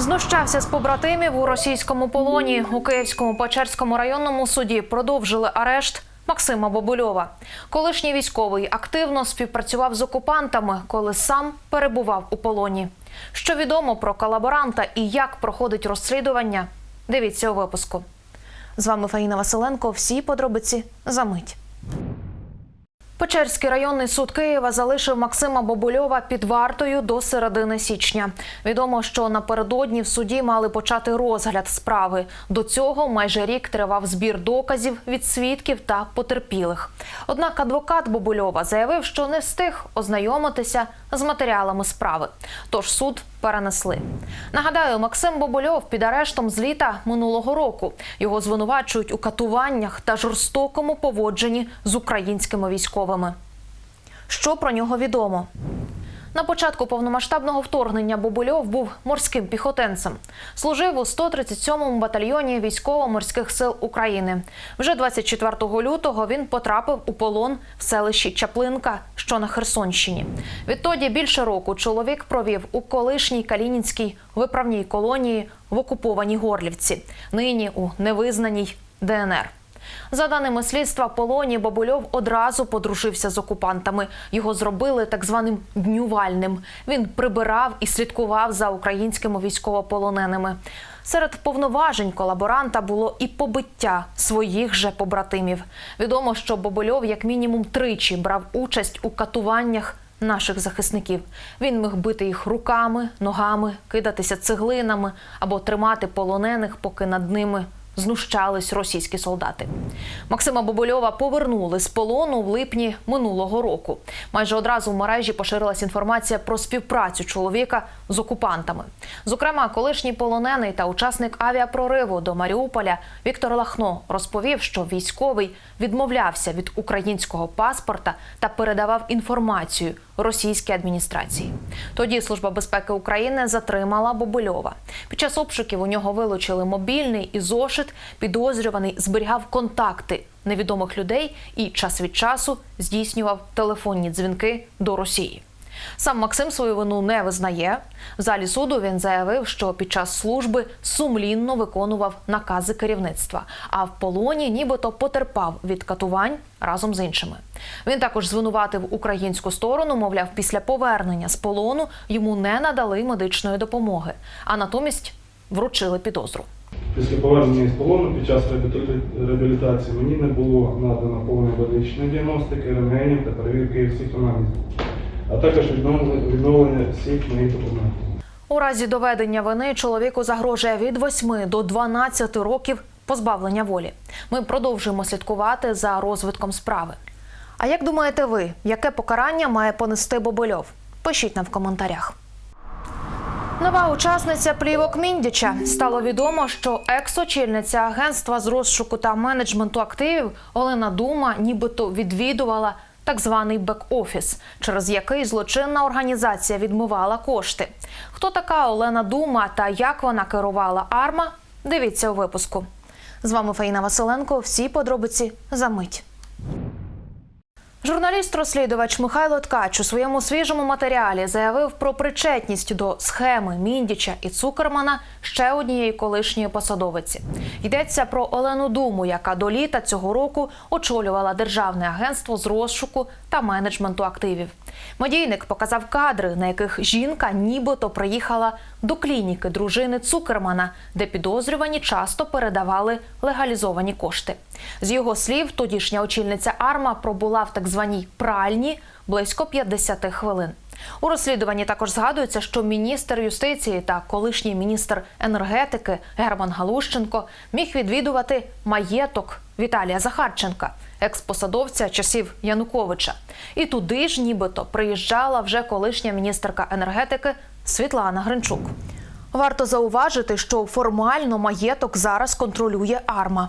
Знущався з побратимів у російському полоні. У Київському Печерському районному суді продовжили арешт Максима Бобульова. Колишній військовий активно співпрацював з окупантами, коли сам перебував у полоні. Що відомо про колаборанта і як проходить розслідування? Дивіться у випуску. З вами Фаїна Василенко. Всі подробиці за мить. Печерський районний суд Києва залишив Максима Бобульова під вартою до середини січня. Відомо, що напередодні в суді мали почати розгляд справи. До цього майже рік тривав збір доказів від свідків та потерпілих. Однак адвокат Бобульова заявив, що не встиг ознайомитися з матеріалами справи. Тож суд перенесли. Нагадаю, Максим Бобульов під арештом з літа минулого року. Його звинувачують у катуваннях та жорстокому поводженні з українськими військовими. Що про нього відомо? На початку повномасштабного вторгнення Бобульов був морським піхотинцем. Служив у 137-му батальйоні військово-морських сил України. Вже 24 лютого він потрапив у полон в селищі Чаплинка, що на Херсонщині. Відтоді більше року чоловік провів у колишній Калінінській виправній колонії в окупованій Горлівці, нині у невизнаній ДНР. За даними слідства, полоні Бабульов одразу подружився з окупантами. Його зробили так званим днювальним. Він прибирав і слідкував за українськими військовополоненими. Серед повноважень колаборанта було і побиття своїх же побратимів. Відомо, що Бобольов як мінімум тричі брав участь у катуваннях наших захисників. Він міг бити їх руками, ногами, кидатися цеглинами або тримати полонених, поки над ними знущались російські солдати. Максима Бобольова повернули з полону в липні минулого року. Майже одразу в мережі поширилась інформація про співпрацю чоловіка з окупантами. Зокрема, колишній полонений та учасник авіапрориву до Маріуполя Віктор Лахно розповів, що військовий відмовлявся від українського паспорта та передавав інформацію російській адміністрації. Тоді Служба безпеки України затримала Бобильова. Під час обшуків у нього вилучили мобільний і зошит. Підозрюваний зберігав контакти невідомих людей і час від часу здійснював телефонні дзвінки до Росії. Сам Максим свою вину не визнає. В залі суду він заявив, що під час служби сумлінно виконував накази керівництва, а в полоні нібито потерпав від катувань разом з іншими. Він також звинуватив українську сторону, мовляв, після повернення з полону йому не надали медичної допомоги, а натомість вручили підозру. Після повернення із полону під час реабілітації мені не було надано повної медичної діагностики, рентгенів та перевірки всіх аналізів, а також відновлення всіх моїх документів. У разі доведення вини чоловіку загрожує від 8 до 12 років позбавлення волі. Ми продовжуємо слідкувати за розвитком справи. А як думаєте ви, яке покарання має понести Бобольов? Пишіть нам в коментарях. Нова учасниця плівок Міндіча стало відомо, що екс-очільниця агентства з розшуку та менеджменту активів Олена Дума нібито відвідувала так званий бек-офіс, через який злочинна організація відмивала кошти. Хто така Олена Дума та як вона керувала АРМА? Дивіться у випуску. З вами Фаїна Василенко. Всі подробиці за мить. Журналіст-розслідувач Михайло Ткач у своєму свіжому матеріалі заявив про причетність до схеми Міндіча і Цукермана ще однієї колишньої посадовиці. Йдеться про Олену Думу, яка до літа цього року очолювала державне агентство з розшуку та менеджменту активів. Медійник показав кадри, на яких жінка нібито приїхала до клініки дружини Цукермана, де підозрювані часто передавали легалізовані кошти. З його слів, тодішня очільниця Арма пробула в так званій пральні близько 50 хвилин. У розслідуванні також згадується, що міністр юстиції та колишній міністр енергетики Герман Галущенко міг відвідувати маєток Віталія Захарченка, експосадовця часів Януковича. І туди ж нібито приїжджала вже колишня міністерка енергетики Світлана Гринчук. Варто зауважити, що формально маєток зараз контролює Арма.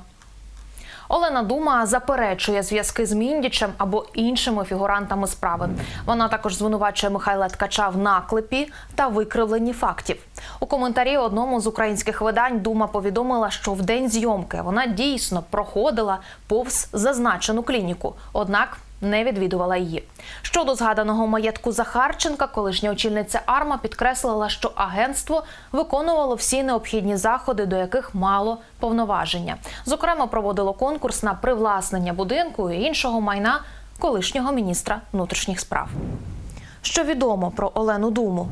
Олена Дума заперечує зв'язки з Міндічем або іншими фігурантами справи. Вона також звинувачує Михайла Ткача в наклепі та викривленні фактів. У коментарі одному з українських видань Дума повідомила, що в день зйомки вона дійсно проходила повз зазначену клініку, однак не відвідувала її. Щодо згаданого маєтку Захарченка, колишня очільниця Арма підкреслила, що агентство виконувало всі необхідні заходи, до яких мало повноваження. Зокрема, проводило конкурс на привласнення будинку і іншого майна колишнього міністра внутрішніх справ. Що відомо про Олену Думу?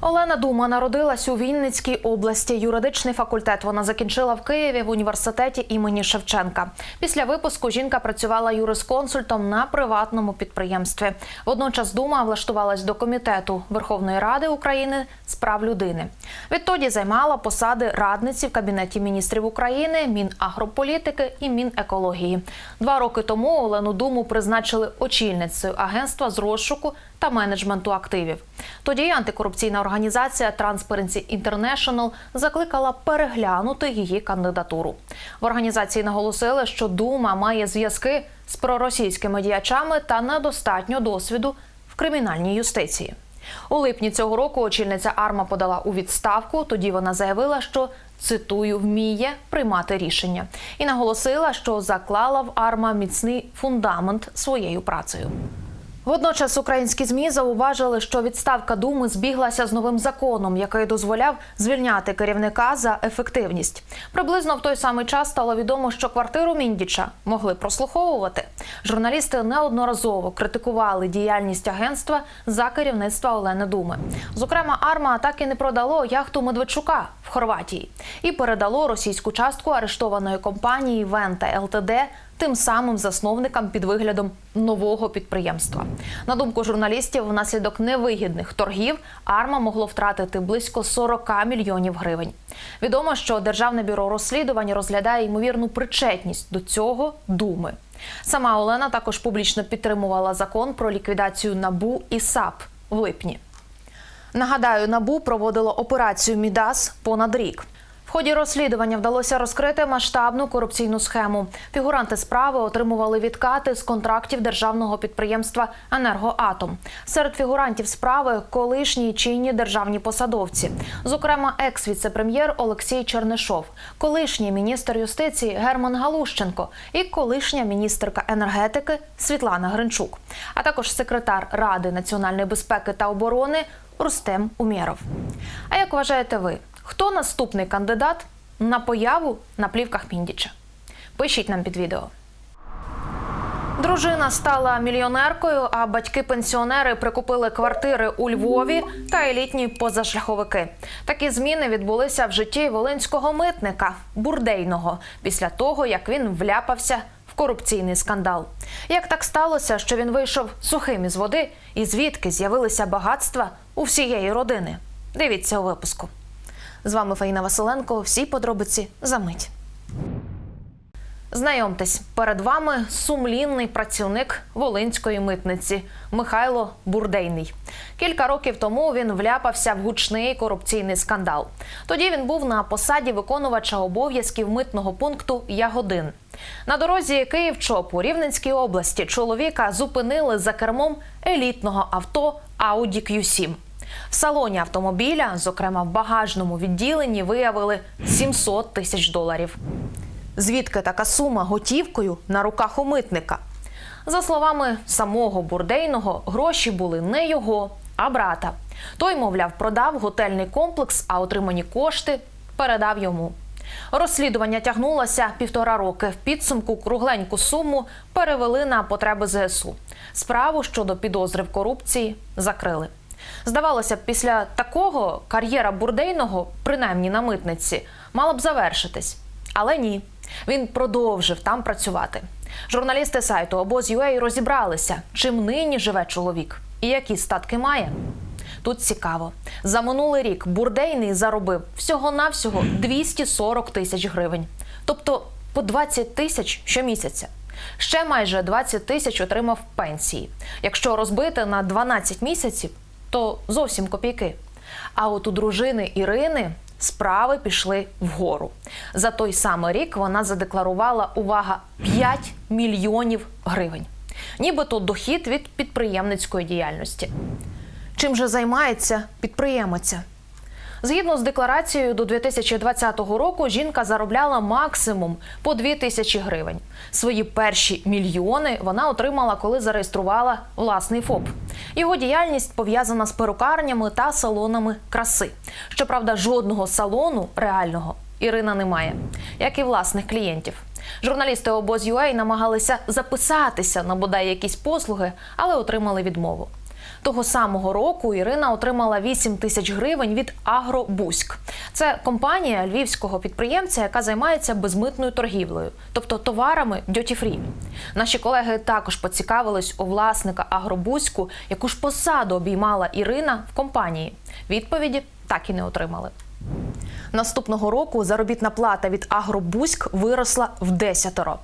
Олена Дума народилась у Вінницькій області. Юридичний факультет вона закінчила в Києві в університеті імені Шевченка. Після випуску жінка працювала юрисконсультом на приватному підприємстві. Водночас Дума влаштувалась до комітету Верховної Ради України з прав людини. Відтоді займала посади радниці в кабінеті міністрів України, Мінагрополітики і Мінекології. Два роки тому Олену Думу призначили очільницею агентства з розшуку та менеджменту активів. Тоді антикорупційна організація Transparency International закликала переглянути її кандидатуру. В організації наголосили, що Дума має зв'язки з проросійськими діячами та недостатньо досвіду в кримінальній юстиції. У липні цього року очільниця Арма подала у відставку. Тоді вона заявила, що цитую вміє приймати рішення, і наголосила, що заклала в Арма міцний фундамент своєю працею. Водночас українські змі зауважили, що відставка думи збіглася з новим законом, який дозволяв звільняти керівника за ефективність. Приблизно в той самий час стало відомо, що квартиру Міндіча могли прослуховувати. Журналісти неодноразово критикували діяльність агентства за керівництва Олени Думи. Зокрема, Арма так і не продало яхту Медведчука в Хорватії і передало російську частку арештованої компанії Вента ЛТД тим самим засновникам під виглядом нового підприємства. На думку журналістів, внаслідок невигідних торгів Арма могло втратити близько 40 мільйонів гривень. Відомо, що Державне бюро розслідувань розглядає ймовірну причетність до цього думи. Сама Олена також публічно підтримувала закон про ліквідацію набу і САП в липні. Нагадаю, набу проводило операцію Мідас понад рік. В ході розслідування вдалося розкрити масштабну корупційну схему. Фігуранти справи отримували відкати з контрактів державного підприємства Енергоатом. Серед фігурантів справи колишні чинні державні посадовці, зокрема, екс-віцепрем'єр Олексій Чернишов, колишній міністр юстиції Герман Галущенко і колишня міністерка енергетики Світлана Гринчук, а також секретар Ради національної безпеки та оборони Рустем Умєров. А як вважаєте ви? Хто наступний кандидат на появу на плівках Міндіча? Пишіть нам під відео. Дружина стала мільйонеркою, а батьки-пенсіонери прикупили квартири у Львові та елітні позашляховики. Такі зміни відбулися в житті волинського митника бурдейного після того, як він вляпався в корупційний скандал. Як так сталося, що він вийшов сухим із води, і звідки з'явилися багатства у всієї родини? Дивіться у випуску. З вами Фаїна Василенко. Всі подробиці за мить. Знайомтесь, перед вами сумлінний працівник Волинської митниці Михайло Бурдейний. Кілька років тому він вляпався в гучний корупційний скандал. Тоді він був на посаді виконувача обов'язків митного пункту Ягодин. На дорозі Київ-Чоп у Рівненській області чоловіка зупинили за кермом елітного авто Audi Q7. В салоні автомобіля, зокрема в багажному відділенні, виявили 700 тисяч доларів. Звідки така сума готівкою на руках у митника? За словами самого бурдейного, гроші були не його, а брата. Той, мовляв, продав готельний комплекс, а отримані кошти передав йому. Розслідування тягнулося півтора роки. В підсумку кругленьку суму перевели на потреби ЗСУ. Справу щодо підозри в корупції закрили. Здавалося б, після такого кар'єра бурдейного, принаймні на митниці, мала б завершитись. Але ні, він продовжив там працювати. Журналісти сайту обоз.ua розібралися, чим нині живе чоловік і які статки має. Тут цікаво. За минулий рік бурдейний заробив всього-навсього 240 тисяч гривень, тобто по 20 тисяч щомісяця. Ще майже 20 тисяч отримав пенсії. Якщо розбити на 12 місяців, то зовсім копійки. А от у дружини Ірини справи пішли вгору. За той самий рік вона задекларувала увага 5 мільйонів гривень. Нібито дохід від підприємницької діяльності. Чим же займається підприємиця? Згідно з декларацією, до 2020 року жінка заробляла максимум по 2 тисячі гривень. Свої перші мільйони вона отримала, коли зареєструвала власний ФОП. Його діяльність пов'язана з перукарнями та салонами краси. Щоправда, жодного салону реального Ірина не має, як і власних клієнтів. Журналісти обоз.ua намагалися записатися на бодай якісь послуги, але отримали відмову. Того самого року Ірина отримала 8 тисяч гривень від Агробузьк. Це компанія львівського підприємця, яка займається безмитною торгівлею, тобто товарами free. Наші колеги також поцікавились у власника Агробузьку, яку ж посаду обіймала Ірина в компанії. Відповіді так і не отримали. Наступного року заробітна плата від Агробузьк виросла в десятеро.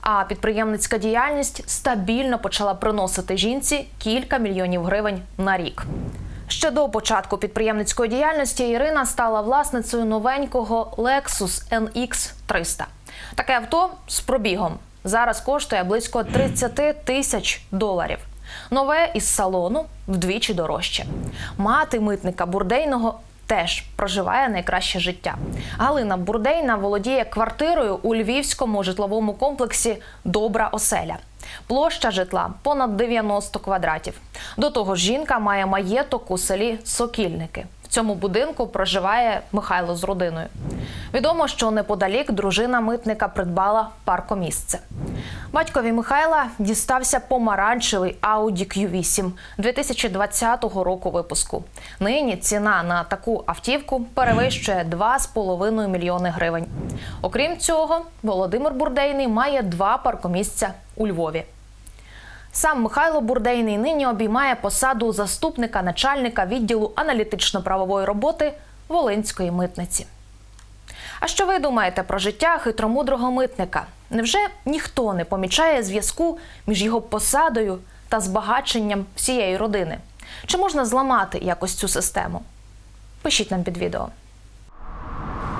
А підприємницька діяльність стабільно почала приносити жінці кілька мільйонів гривень на рік. Ще до початку підприємницької діяльності Ірина стала власницею новенького Lexus NX 300. Таке авто з пробігом зараз коштує близько 30 тисяч доларів. Нове із салону вдвічі дорожче. Мати митника бурдейного теж проживає найкраще життя. Галина Бурдейна володіє квартирою у львівському житловому комплексі Добра оселя. Площа житла понад 90 квадратів. До того ж, жінка має маєток у селі Сокільники. В цьому будинку проживає Михайло з родиною. Відомо, що неподалік дружина митника придбала паркомісце. Батькові Михайла дістався помаранчевий Audi Q8 2020 року випуску. Нині ціна на таку автівку перевищує 2,5 мільйони гривень. Окрім цього, Володимир Бурдейний має два паркомісця у Львові. Сам Михайло Бурдейний нині обіймає посаду заступника начальника відділу аналітично-правової роботи Волинської митниці. А що ви думаєте про життя хитромудрого митника? Невже ніхто не помічає зв'язку між його посадою та збагаченням всієї родини? Чи можна зламати якось цю систему? Пишіть нам під відео.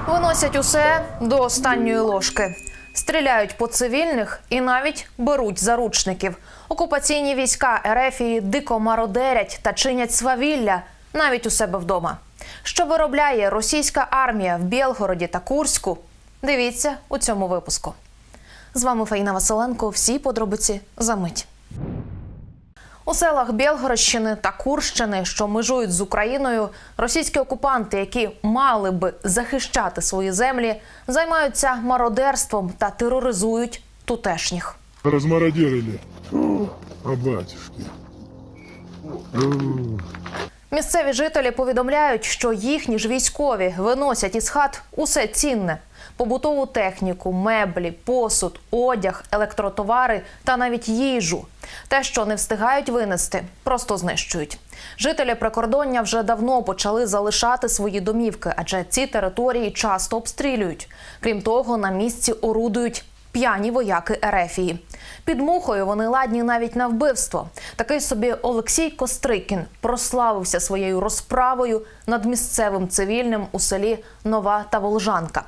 Виносять усе до останньої ложки. Стріляють по цивільних і навіть беруть заручників. Окупаційні війська Ерефії дико мародерять та чинять свавілля навіть у себе вдома. Що виробляє російська армія в Білгороді та Курську? Дивіться у цьому випуску. З вами Фаїна Василенко. Всі подробиці за мить. У селах Білгородщини та Курщини, що межують з Україною, російські окупанти, які мали би захищати свої землі, займаються мародерством та тероризують тутешніх. Размародерили. А батюшки. Місцеві жителі повідомляють, що їхні ж військові виносять із хат усе цінне: побутову техніку, меблі, посуд, одяг, електротовари та навіть їжу. Те, що не встигають винести, просто знищують. Жителі прикордоння вже давно почали залишати свої домівки, адже ці території часто обстрілюють. Крім того, на місці орудують п'яні вояки Ерефії. Під мухою вони ладні навіть на вбивство. Такий собі Олексій Кострикін прославився своєю розправою над місцевим цивільним у селі Нова та Волжанка.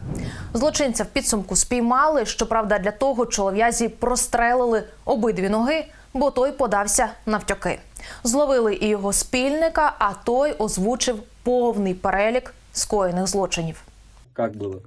Злочинця в підсумку спіймали. Щоправда, для того чолов'язі прострелили обидві ноги, бо той подався навтьоки. Зловили і його спільника, а той озвучив повний перелік скоєних злочинів. Как было?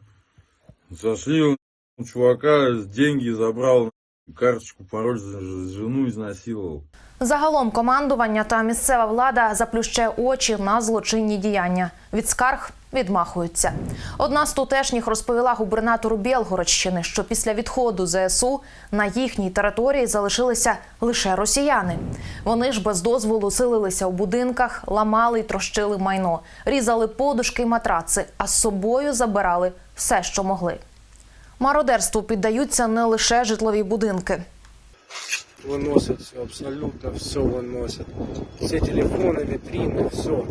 Зашли у чувака, деньги забрал, карточку, пароль, жену изнасиловал. Загалом командування та місцева влада заплющає очі на злочинні діяння. Від скарг відмахуються. Одна з тутешніх розповіла губернатору Білгородщини, що після відходу ЗСУ на їхній території залишилися лише росіяни. Вони ж без дозволу силилися у будинках, ламали й трощили майно, різали подушки й матраци, а з собою забирали все, що могли. Мародерству піддаються не лише житлові будинки. Выносят все, абсолютно все выносят. Все телефоны, витрины, все.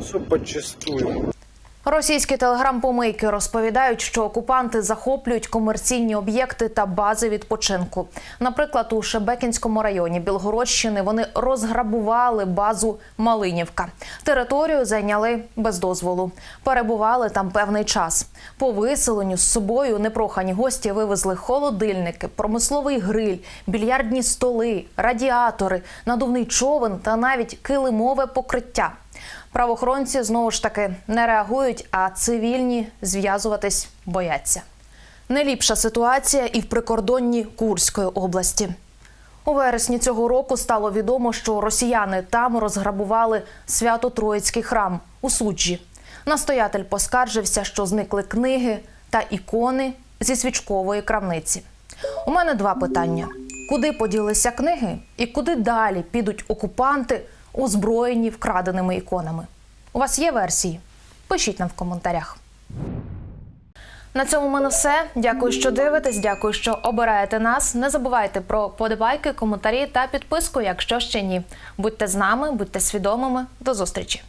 Все подчистую. Російські телеграм-помийки розповідають, що окупанти захоплюють комерційні об'єкти та бази відпочинку. Наприклад, у Шебекінському районі Білгородщини вони розграбували базу Малинівка. Територію зайняли без дозволу. Перебували там певний час. По виселенню з собою непрохані гості вивезли холодильники, промисловий гриль, більярдні столи, радіатори, надувний човен та навіть килимове покриття. Правоохоронці знову ж таки не реагують, а цивільні зв'язуватись бояться. Не ліпша ситуація і в прикордонні Курської області. У вересні цього року стало відомо, що росіяни там розграбували свято-троїцький храм у суджі. Настоятель поскаржився, що зникли книги та ікони зі свічкової крамниці. У мене два питання: куди поділися книги, і куди далі підуть окупанти, озброєні вкраденими іконами? У вас є версії? Пишіть нам в коментарях. На цьому в мене все. Дякую, що дивитесь. Дякую, що обираєте нас. Не забувайте про подобайки, коментарі та підписку, якщо ще ні. Будьте з нами, будьте свідомими. До зустрічі.